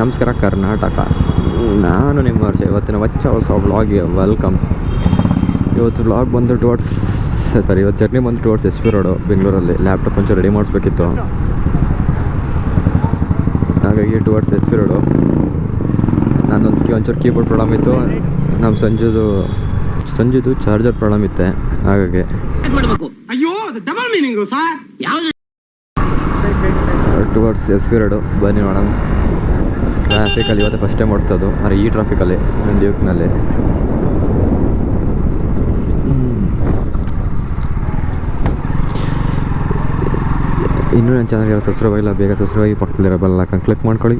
ನಮಸ್ಕಾರ ಕರ್ನಾಟಕ. ನಾನು ನಿಮ್ಮ ವರ್ಷ ಇವತ್ತಿನ ಹೊಚ್ಚ ಹೊಸ ವ್ಲಾಗ್ಗೆ ವೆಲ್ಕಮ್. ಇವತ್ತು ವ್ಲಾಗ್ ಬಂದು ಟುವರ್ಡ್ಸ್ ಸರಿ ಇವತ್ತು ಜರ್ನಿ ಬಂದು ಟುವರ್ಡ್ಸ್ ಎಸ್ ಪಿ ರೋಡು ಬೆಂಗಳೂರಲ್ಲಿ. ಲ್ಯಾಪ್ಟಾಪ್ ಒಂಚೂರು ರೆಡಿ ಮಾಡಿಸ್ಬೇಕಿತ್ತು. ಹಾಗಾಗಿ ಟುವರ್ಡ್ಸ್ ಎಸ್ ಪಿ ರೋಡು. ನಾನೊಂದು ಕೀ ಒಂಚೂರು ಕೀಬೋರ್ಡ್ ಪ್ರಾಬ್ಲಮ್ ಇತ್ತು. ನಮ್ಮ ಸಂಜುದು ಸಂಜುದು ಚಾರ್ಜರ್ ಪ್ರಾಬ್ಲಮ್ ಇತ್ತೆ. ಹಾಗಾಗಿ. Towards S P road. ಬನ್ನಿ ನೋಡೋಣ ಟ್ರಾಫಿಕಲ್ಲಿ ಇವತ್ತು ಫಸ್ಟ್ ಟೈಮ್ ಓಡಿಸೋದು. ಆದರೆ ಈ ಟ್ರಾಫಿಕಲ್ಲಿ ಡ್ಯೂಕ್ನಲ್ಲಿ ಇನ್ನೂ ನನ್ನ ಚಾನಲ್ಗೆ ಸಬ್ಸ್ಕ್ರೈಬ್ ಆಗಿಲ್ಲ, ಬೇಗ ಸಬ್ಸ್ಕ್ರೈಬ್ ಆಗಿ ಪಕ್ಕದಲ್ಲಿರೋ ಬೆಲ್ ಕ್ಲಿಕ್ ಮಾಡ್ಕೊಳ್ಳಿ.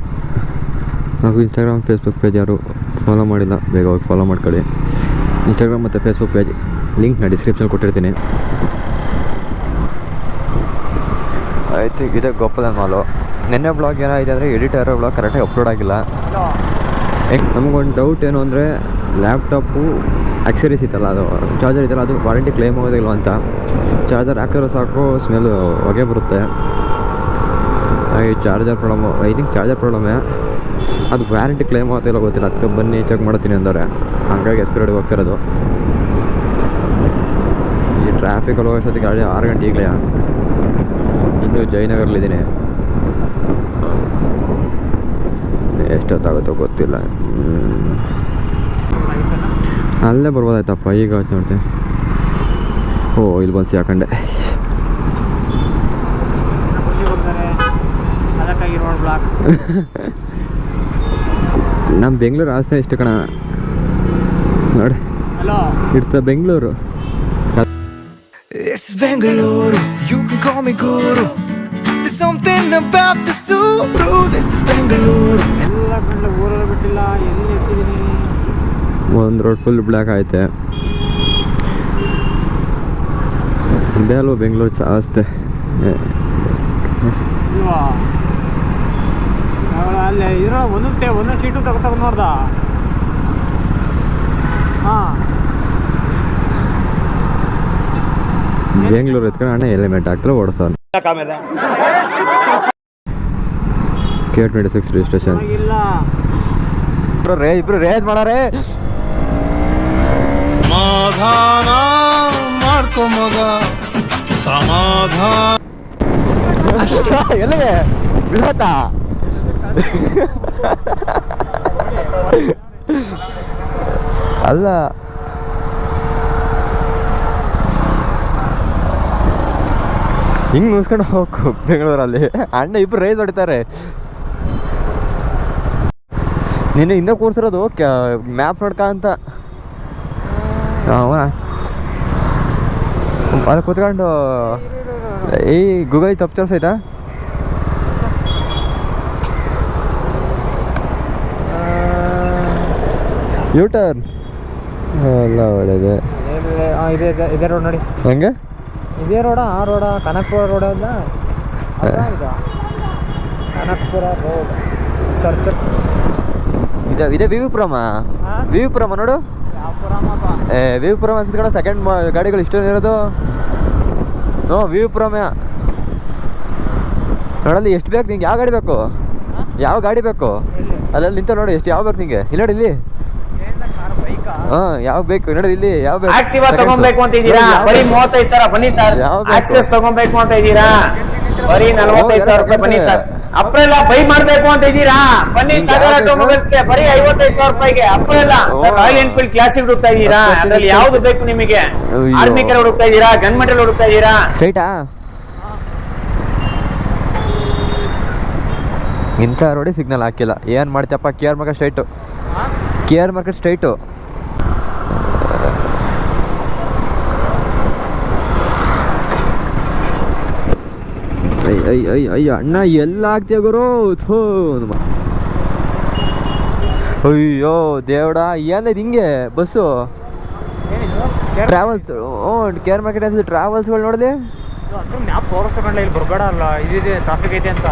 ಹಾಗೂ ಇನ್ಸ್ಟಾಗ್ರಾಮ್ ಫೇಸ್ಬುಕ್ ಪೇಜ್ ಯಾರು ಫಾಲೋ ಮಾಡಿಲ್ಲ, ಬೇಗ ಹೋಗಿ ಫಾಲೋ ಮಾಡ್ಕೊಳ್ಳಿ. ಇನ್ಸ್ಟಾಗ್ರಾಮ್ ಮತ್ತು ಫೇಸ್ಬುಕ್ ಪೇಜ್ ಲಿಂಕ್ನ ಡಿಸ್ಕ್ರಿಪ್ಷನ್ ಕೊಟ್ಟಿರ್ತೀನಿ. ಆಯ್ತು ಇದೆ ಗೋಪಾಲ ಮಾಲು. ನಿನ್ನೆ ಬ್ಲಾಗ್ ಏನಾಗಿದೆ ಅಂದರೆ ಎಡಿಟರ್ ಬ್ಲಾಗ್ ಕರೆಕ್ಟಾಗಿ ಅಪ್ಲೋಡ್ ಆಗಿಲ್ಲ. ನಮಗೊಂದು ಡೌಟ್ ಏನು ಅಂದರೆ ಲ್ಯಾಪ್ಟಾಪು ಆಕ್ಸರೀಸ್ ಇತ್ತಲ್ಲ, ಅದು ಚಾರ್ಜರ್ ಇತ್ತಲ್ಲ, ಅದು ವಾರಂಟಿ ಕ್ಲೇಮ್ ಆಗೋದಿಲ್ಲ ಅಂತ. ಚಾರ್ಜರ್ ಹಾಕಿದ್ರೆ ಸಾಕು ಸ್ಮೆಲ್ ಹೊಗೆ ಬರುತ್ತೆ. ಹಾಗೆ charger problem I think charger ಪ್ರಾಬ್ಲಮೇ ಅದು ವ್ಯಾರಂಟಿ ಕ್ಲೇಮ್ ಆಗೋದಿಲ್ಲ ಗೊತ್ತಿಲ್ಲ, ಅದಕ್ಕೆ ಬನ್ನಿ ಚೆಕ್ ಮಾಡ್ತೀನಿ ಅಂದರೆ ಹಂಗಾಗಿ ಎಕ್ಸ್ಪೈರ್ಡ್ ಹೋಗ್ತಿರೋದು ಈ ಟ್ರಾಫಿಕಲ್ಲಿ ಹೋಗೋಷ್ಟೊತ್ತಿಗೆ ಗಾಡಿ ಆರು ಗಂಟೆ ಈಗಲೇ. ಇನ್ನು ಜಯನಗರಲ್ಲಿದ್ದೀನಿ. ಎಷ್ಟೊತ್ತಾಗುತ್ತೋ ಗೊತ್ತಿಲ್ಲ. ಅಲ್ಲೇ ಬರ್ಬೋದಾಯ್ತಪ್ಪ ಈಗ ಆಯ್ತು ನೋಡ್ತೀನಿ ಓ ಇಲ್ಲಿ ಬಂದು ಹಾಕೊಂಡೆ ನಮ್ಮ ಬೆಂಗಳೂರು ಆಸ್ತೆ ಇಷ್ಟು ಕಣ. ನೋಡಿ. It's a Bengaluru It's Bangalore, you can call me Guru. There's something about the Suru. This is Bangalore. ಎಲ್ಲ ಕಡೆ ಊರಲ್ಲಿ ಬಿಟ್ಟಿಲ್ಲ ಎಲ್ಲಿ ಇರ್ತಿದ್ದೀನಿ ಒಂದು ರೋಡ್ ಫುಲ್ ಬ್ಲ್ಯಾಕ್ ಐತೆ ಇದೇ ಅಲ್ವ ಬೆಂಗಳೂರು ಜಾಸ್ತಿ ಇಲ್ವಾ? ಅವಳ ಅಲ್ಲಿ ಇರೋ ಒಂದೊಂದು ಟೇ ಒಂದೊಂದು ಸೀಟು ತಗೋ ತಗೊಂಡು ನೋಡ್ದ? ಹಾಂ. ಬೆಂಗಳೂರು ಎತ್ಕೊಂಡು ಅಣ್ಣ ಎಲಿಮೆಂಟ್ ಹಾಕ್ತಾರೆ ಓಡಿಸ್ತಾನೆ ಕೆ ಟ್ವೆಂಟಿ ಸಿಕ್ಸ್ ರಿಜಿಸ್ಟ್ರೇಷನ್ ಇಲ್ಲ ಇಬ್ರು ರೇ ಇಬ್ರು ರೇಜ್ ಮಾಡಾರೆ. ಸಮಾಧಾನ ಮಾಡ್ಕೊ ಮಗ ಸಮಾಧಾನ. ಎಲ್ಲಿಗೆ? ಬಿಡತ್ತಾ ಅಲ್ಲ ಹಿಂಗೆ ಮುಗಿಸ್ಕೊಂಡು ಹೋಗು ಬೆಂಗಳೂರಲ್ಲಿ. ಅಣ್ಣ ಇಬ್ಬರು ರೈಸ್ ಹೊಡಿತಾರೆ. ನೀನು ಹಿಂದೆ ಕೂರ್ಸಿರೋದು ಮ್ಯಾಪ್ ನೋಡ್ಕ ಅಂತ. ಅವನ ಅಲ್ಲಿ ಕೂತ್ಕೊಂಡು ಈ ಗೂಗಲ್ ತಪ್ಪು ತೋರಿಸೈತಾ? ಯೂ ಟರ್ನ್ ಎಲ್ಲ ಒಳ್ಳೇದು. ಇದೆ ಇದೆ- ಇದೇ ರೋಡ್ ನೋಡಿ. ಹೆಂಗೆ? ಇದೇ ರೋಡ ಆ ರೋಡ ಕನಕಪುರ ರೋಡ ಅಲ್ಲ ಕನಕಪುರ ರೋಡ್. ಚರ್ಚ್ ಇದೆ ಇದೆ ವಿವಿಪುರಮ? ವಿವಿಪುರಮ ನೋಡು. ಏ ವಿವಿಪುರಮ ಅನ್ಸಿದ್ಕಣ ಸೆಕೆಂಡ್ ಗಾಡಿಗಳು ಇಷ್ಟೊಂದು ಇರೋದು. ನೋ ವಿವಿಪುರಮ. ನೋಡಲ್ಲಿ ಎಷ್ಟು ಬೇಕು ನಿಂಗೆ? ಯಾವ ಗಾಡಿ ಬೇಕು? ಯಾವ ಗಾಡಿ ಬೇಕು? ಅದ್ರಲ್ಲಿ ಅಲ್ಲಲ್ಲಿ ನಿಂತ ನೋಡಿ ಎಷ್ಟು ಯಾವ ಬೇಕು ನಿಂಗೆ? ಇಲ್ಲ ನೋಡಿ ಇಲ್ಲಿ. ಹಾಂ ಯಾವ ಬೇಕು? ನೋಡಿ ಇಲ್ಲಿ ಯಾವ ಬೇಕು? ಆಕ್ಟಿವಾ. ತಗೊಬೇಕು ಅಂತ ಇದ್ದೀರಾ? ಬರೀ? ಮೂವತ್ತೈದು ಸಾವಿರ ಬನ್ನಿ ಸರ್. ಬೇಕು? ಆಕ್ಸೆಸ್ ತಗೊಬೇಕು ಅಂತ ಇದ್ದೀರಾ? ಬರೀ ನಲವತ್ತೈದು ಸಾವಿರ ರೂಪಾಯಿ ಬನ್ನಿ ಸರ್. ಅಪ್ರೆಲ್ಲ ಬೈ ಮಾಡ್ಬೇಕು ಅಂತ ಇದ್ದೀರಾ? ಬನ್ನಿ ನಿಮ್ಗೆ ಸಾಗರ? ಆಟೋಮೊಬೈಲ್ಸ್ಗೆ ಬರೀ ಐವತ್ತೈದು ಸಾವಿರ ರೂಪಾಯಿಗೆ. ಅಪ್ರೆಲ್ಲ ಸರ್. ರಾಯಲ್ ಎನ್ಫೀಲ್ಡ್ ಕ್ಲಾಸಿಕ್ ಹುಡುಕ್ತಾ ಇದ್ದೀರಾ? ಅದ್ರಲ್ಲಿ ಯಾವ್ದು ಬೇಕು ನಿಮಗೆ? ಅಯ್ಯೋ. ಆರ್ಮಿ ಕಲರ್ ಹುಡುಕ್ತಾ ಇದ್ದೀರಾ? ಗನ್ ಮೆಟಲ್ ಹುಡುಕ್ತಾ ಇದ್ದೀರಾ? ಸ್ಟ್ರೈಟಾ ಇಂಥ ರೋಡಿ ಸಿಗ್ನಲ್ ಹಾಕಿಲ್ಲ. ಏನ್ ಮಾಡ್ತೀಯಪ್ಪ? K R market straight K R market straight ಅಯ್ಯ ಅಯ್ಯ ಅಯ್ಯ ಅಯ್ಯ ಅಣ್ಣ ಎಲ್ಲ ಆಗ್ತೀಯ ಗುರು? ಥೂ ಅಯ್ಯೋ ದೇವಡ ಏನಿದೆ ಹಿಂಗೆ? ಬಸ್ಸು? ಟ್ರಾವೆಲ್ಸ್ ಓ ಕೇರ್ ಮಾರ್ಕೆಟ್ ಹೆಸರು ಟ್ರಾವೆಲ್ಸ್ಗಳು ನೋಡಿದೆ ಮ್ಯಾಪ್ ತೋರಿಸ್ಕೊಂಡ್ಲ ಇಲ್ಲಿ ಬರ್ಬೇಡ ಅಲ್ಲ ಇದಿದೆ ಟ್ರಾಫಿಕ್ ಐತೆ ಅಂತ.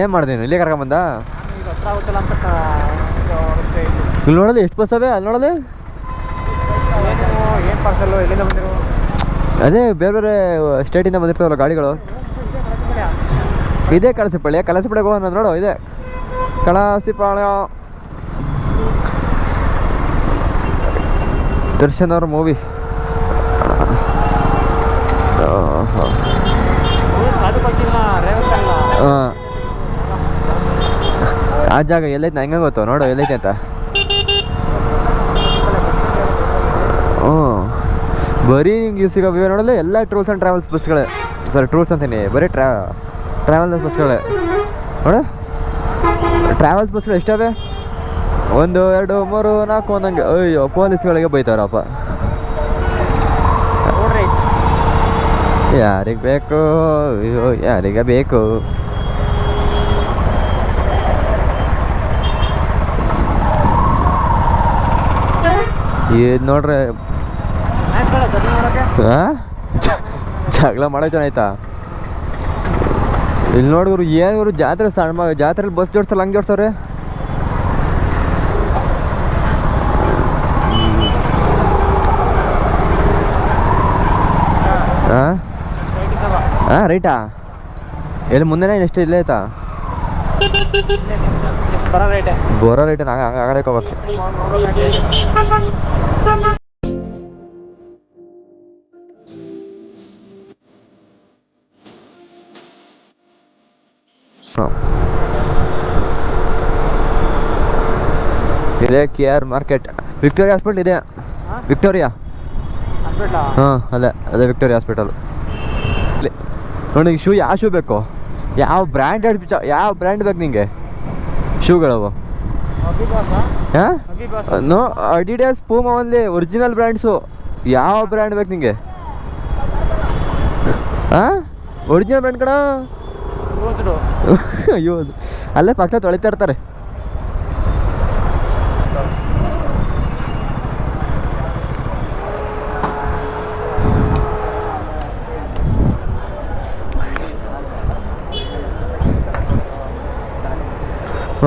ಏನು ಮಾಡಿದೆ ಇಲ್ಲೇ ಕರ್ಕೊಂಬಂದ ನಾನು ಇಲ್ಲಿ ನೋಡೋದು ಎಷ್ಟು ಬಸ್ ಅದೇ? ಅಲ್ಲಿ ನೋಡೋದು? ಏನು ಏನು ಪಾರ್ಸಲ್ ಎಲ್ಲಿಂದ ಬಂದಿರೋ ಅದೇ ಬೇರೆ ಬೇರೆ ಸ್ಟೇಟಿಂದ ಬಂದಿರ್ತಾವಲ್ಲ ಗಾಡಿಗಳು. ಇದೇ ಕಳಸಿಪಾಳ್ಯ ಕಳಸಿಪಾಳ್ಯಕ್ಕೆ ಹೋಗೋಣ ನೋಡು, ಇದೆ. ಕಳಸಿಪಾಳ್ಯ ದರ್ಶನ್ ಅವ್ರ ಮೂವಿ. ಹಾಂ. ಆ ಜಾಗ ಎಲ್ಲೈತೆ? ನಂಗೆ ಗೊತ್ತು? ನೋಡು, ಎಲ್ಲೈತೆ ಅಂತ. ಹ್ಞೂ. ಬರೀ ಇವು ಸಿಗೋ ನೋಡಲ್ಲ ಎಲ್ಲ ಟೂರ್ಸ್ ಆ್ಯಂಡ್ ಟ್ರಾವೆಲ್ಸ್ ಬಸ್ಗಳೇ ಸಾರಿ ಟೂರ್ಸ್ ಅಂತೀನಿ, ಬರೀ ಟ್ರಾ ಟ್ರಾವೆಲ್ಸ್ ಬಸ್ಗಳೇ ನೋಡು. ಟ್ರಾವೆಲ್ಸ್ ಬಸ್ಗಳು ಎಷ್ಟವೆ? ಒಂದು ಎರಡು ಮೂರು ನಾಲ್ಕು ಒಂದಂಗೆ. ಅಯ್ಯೋ ಪೊಲೀಸ್ಗಳಿಗೆ ಬೈತಾರಪ್ಪ. ಯಾರಿಗೆ ಬೇಕು? ಅಯ್ಯೋ ಯಾರಿಗೆ ಬೇಕು? ಇದು ನೋಡ್ರಿ? ಹಾಂ? ಜಗಳ ಮಾಡೋ ಆಯ್ತಾ? ಇಲ್ಲಿ ನೋಡಿದ್ರು ಏನು ಇವರು ಜಾತ್ರೆ ಸಣ್ಣ ಮಗ ಜಾತ್ರೆಲಿ ಬಸ್ ಜೋಡ್ಸಲ್ಲ ಹಂಗೆ ಜೋಡ್ಸವ್ರೆ? ಹಾಂ ಹಾಂ ರೈಟಾ? ಎಲ್ಲಿ ಮುಂದೆನೇ ಎಷ್ಟು ಇಲ್ಲೇ ಆಯ್ತಾ ಬರೋ ರೇಟೆ ಬರೋ ರೈಟ್ ಹಂಗೆ ಹಂಗೆ ಆಗಡೆ ಹೋಗ್ಬೇಕು ಇದೆ K R market Victoria hospital ಇದೆ. ವಿಕ್ಟೋರಿಯಾ ಹಾಂ ಅದೇ ಅದೇ ವಿಕ್ಟೋರಿಯಾ ಹಾಸ್ಪಿಟಲ್ ನೋಡಿ ಶೂ ಯಾವ ಶೂ ಬೇಕು? ಯಾವ ಬ್ರ್ಯಾಂಡೆಡ್ ಯಾವ ಬ್ರ್ಯಾಂಡ್ ಬೇಕು ನಿಂಗೆ? ಶೂಗಳವು ಹಾಂ? No Adidas Puma only original brands ಯಾವ ಬ್ರ್ಯಾಂಡ್ ಬೇಕು ನಿಂಗೆ? ಹಾಂ? ಒರಿಜಿನಲ್ ಬ್ರ್ಯಾಂಡ್ ಕಣ? ಅಯ್ಯೋ ಅಲ್ಲೇ ಪಕ್ಕ ತೊಳಿತಾ ಇರ್ತಾರೆ.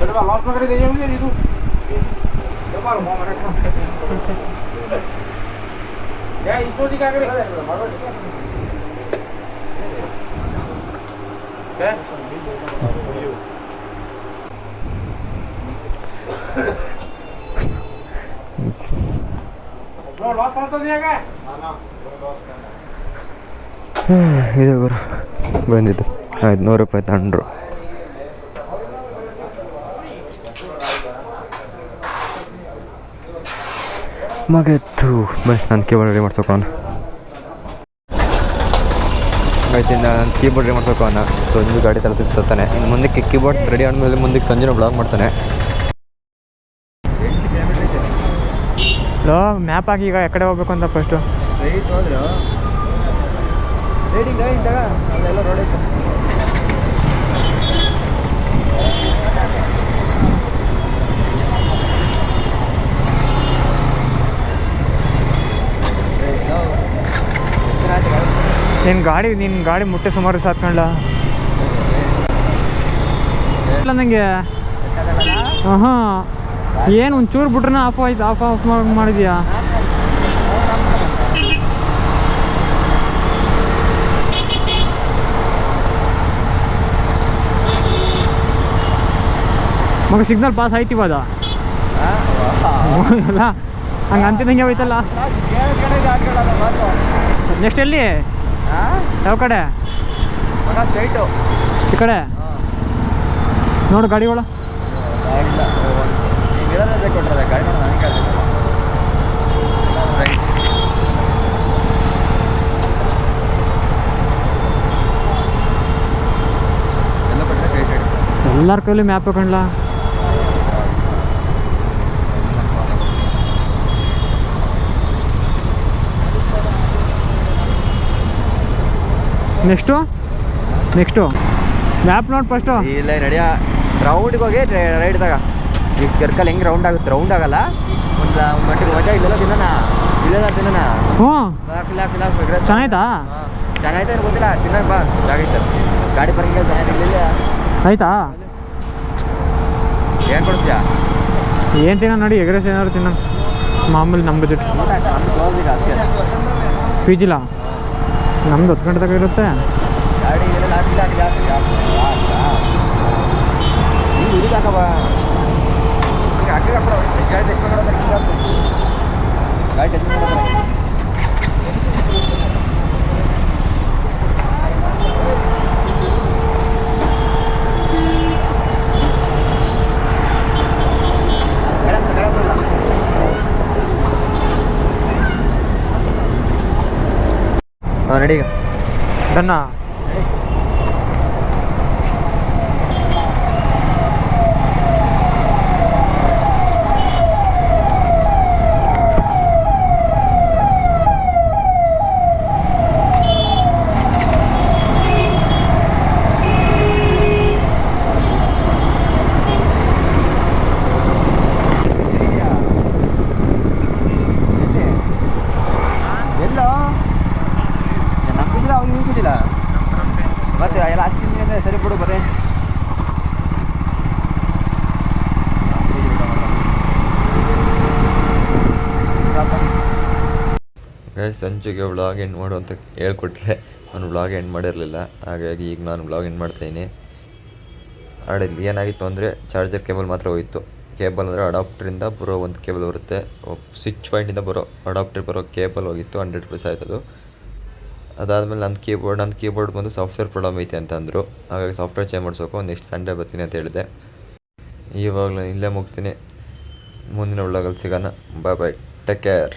ವಿಡಿಯೋ ಕೇಬಲ್ ಹೋಯ್ತು ಗುರು ಹಾಂ ಚಾರ್ಜ್ ಹಾಕು ಅಂದ ಇದು ಗುರು ಬಂದಿದ್ದು ಆಯ್ತು ನೂರು ರೂಪಾಯಿ ತಗೊಂಡ್ರು ಮಗತ್ತು ಬೈ ನಾನು ಕೀಬೋರ್ಡ್ ರೆಡಿ ಮಾಡ್ಸೋಕೋಣ ಆಯ್ತು ಇನ್ನು ನಾನು ಕೀಬೋರ್ಡ್ ರೆಡಿ ಮಾಡ್ಸೋಕೋಣ ಸಂಜು ಗಾಡಿ ತರ್ತಾನೆ ಇನ್ನು ಮುಂದಕ್ಕೆ ಕೀಬೋರ್ಡ್ ರೆಡಿ ಆದಮೇಲೆ ಮುಂದಕ್ಕೆ ಸಂಜೆನೂ ಬ್ಲಾಗ್ ಮಾಡ್ತಾನೆ. ಲೋ ಮ್ಯಾಪ್ ಹಾಕಿ ಈಗ ಎಕಡೆ ಹೋಗ್ಬೇಕು ಅಂತ ಫಸ್ಟು ನಿನ್ನ ಗಾಡಿ ನಿನ್ನ ಗಾಡಿ ಮುಟ್ಟೆ ಸುಮಾರು ಸಾತ್ಕೊಂಡ ಇಲ್ಲ ನನಗೆ ಹಾಂ ಏನು ಒಂಚೂರು ಬಿಟ್ರೆ ಆಫ್ ಆಯ್ತು ಆಫ್ ಆಫ್ ಮಾಡಿದ್ಯಾ? ಮಗ ಸಿಗ್ನಲ್ ಪಾಸ್ ಆಯ್ತಿವ ಅದ ಅಲ್ಲ ಹಂಗೆ ಅಂತಿದ್ದಂಗೆ ಹೋಯ್ತಲ್ಲ. ನೆಕ್ಸ್ಟ್ ಎಲ್ಲಿ? ಯಾವ ಕಡೆ? ಈ ಕಡೆ? ನೋಡು ಗಾಡಿಗಳು ಎಲ್ಲರ ಕೈಲಿ ಮ್ಯಾಪ್ ಹಾಕೊಂಡ್ಲ? ನೆಕ್ಸ್ಟು? ನೆಕ್ಸ್ಟು? ಮ್ಯಾಪ್ ನೋಡಿ ಫಸ್ಟು ಇಲ್ಲ ನಡಿಯ ರೌಂಡಿಗೆ ಹೋಗಿ ರೈಡ್ದಾಗ ಈ ಸರ್ಕಲ್ ಹೆಂಗೆ ರೌಂಡ್ ಆಗುತ್ತೆ? ರೌಂಡ್ ಆಗಲ್ಲ. ಒಂದು ಗಂಟೆಗೆ ಮಜಾ ಇಲ್ಲೆಲ್ಲ ತಿನ್ನೋಣ. ಇಲ್ಲೆಲ್ಲ ತಿನ್ನೋಣ. ಹ್ಞೂ. ಚೆನ್ನಾಯ್ತಾ? ಚೆನ್ನಾಯ್ತಾ ಗೊತ್ತಿಲ್ಲ. ತಿನ್ನಕ್ಕೆ ಬಾ. ಜಾಗೈತೆ ಗಾಡಿ ಬರಂಗಿಲ್ಲ ಚೆನ್ನಾಗಿರ್ಲಿಲ್ಲ ಆಯ್ತಾ? ಏನು ಕೊಡ್ತೀಯಾ? ಏನು ತಿನ್ನೋ ನೋಡಿ ಎಗ್ರೆಸ್ ಏನಾದ್ರು ತಿನ್ನೋ. ಮಾಮೂಲಿ ನಮ್ಮ ಬಜೆಟ್ ಪಿ ಜಿಲ ನಮ್ದು ಹತ್ತು ಗಂಟೆ ತನಕ ಇರುತ್ತೆ. ಗಾಡಿ ಹಾಂ ನಡಿ ಈಗ ಡನ್ನ ಎಲ್ಲೋ ನಂಬಿದಿಲ್ಲ ಅವ್ನು ಉಳ್ಕೊದಿಲ್ಲ ಮತ್ತೆ ಎಲ್ಲ ಹಚ್ಚಿದ ಅಂದರೆ ಸರಿ ಬಿಡು ಬರೇ ಗೈಸ್ ಸಂಜೆಗೆ ವ್ಲಾಗ್ ಎಂಡ್ ಮಾಡು ಅಂತ ಹೇಳ್ಕೊಟ್ರೆ ನಾನು ವ್ಲಾಗ್ ಎಂಡ್ ಮಾಡಿರಲಿಲ್ಲ. ಹಾಗಾಗಿ ಈಗ ನಾನು ವ್ಲಾಗ್ ಎಂಡ್ ಮಾಡ್ತಾಯಿದ್ದೀನಿ ಆಡಲ್ಲಿ ಏನಾಗಿತ್ತು ಅಂದರೆ ಚಾರ್ಜರ್ ಕೇಬಲ್ ಮಾತ್ರ ಹೋಯಿತು. ಕೇಬಲ್ ಅಂದರೆ ಅಡಾಪ್ಟ್ರಿಂದ ಬರೋ ಒಂದು ಕೇಬಲ್ ಬರುತ್ತೆ. ಸ್ವಿಚ್ ಪಾಯಿಂಟಿಂದ ಬರೋ ಅಡಾಪ್ಟರ್ ಬರೋ ಕೇಬಲ್ ಹೋಗಿತ್ತು ಹಂಡ್ರೆಡ್ ರುಪೀಸ್ ಆಯ್ತದು. ಅದಾದಮೇಲೆ ನನ್ನ ಕೀಬೋರ್ಡ್ ನನ್ನ ಕೀಬೋರ್ಡ್ ಬಂದು ಸಾಫ್ಟ್ವೇರ್ ಪ್ರಾಬ್ಲಮ್ ಐತೆ ಅಂತ ಅಂದರು ಹಾಗಾಗಿ ಸಾಫ್ಟ್ವೇರ್ ಚೇಂಜ್ ಮಾಡಿಸೋಕು ನೆಕ್ಸ್ಟ್ ಸಂಡೇ ಬರ್ತೀನಿ ಅಂತ ಹೇಳಿದೆ. ಇವಾಗಲೂ ಇಲ್ಲೇ ಮುಗ್ತೀನಿ ಮುಂದಿನ ವ್ಲಾಗಲ್ಲಿ ಸಿಗೋಣ. ಬಾಯ್ ಬಾಯ್ ಟೇಕ್ ಕೇರ್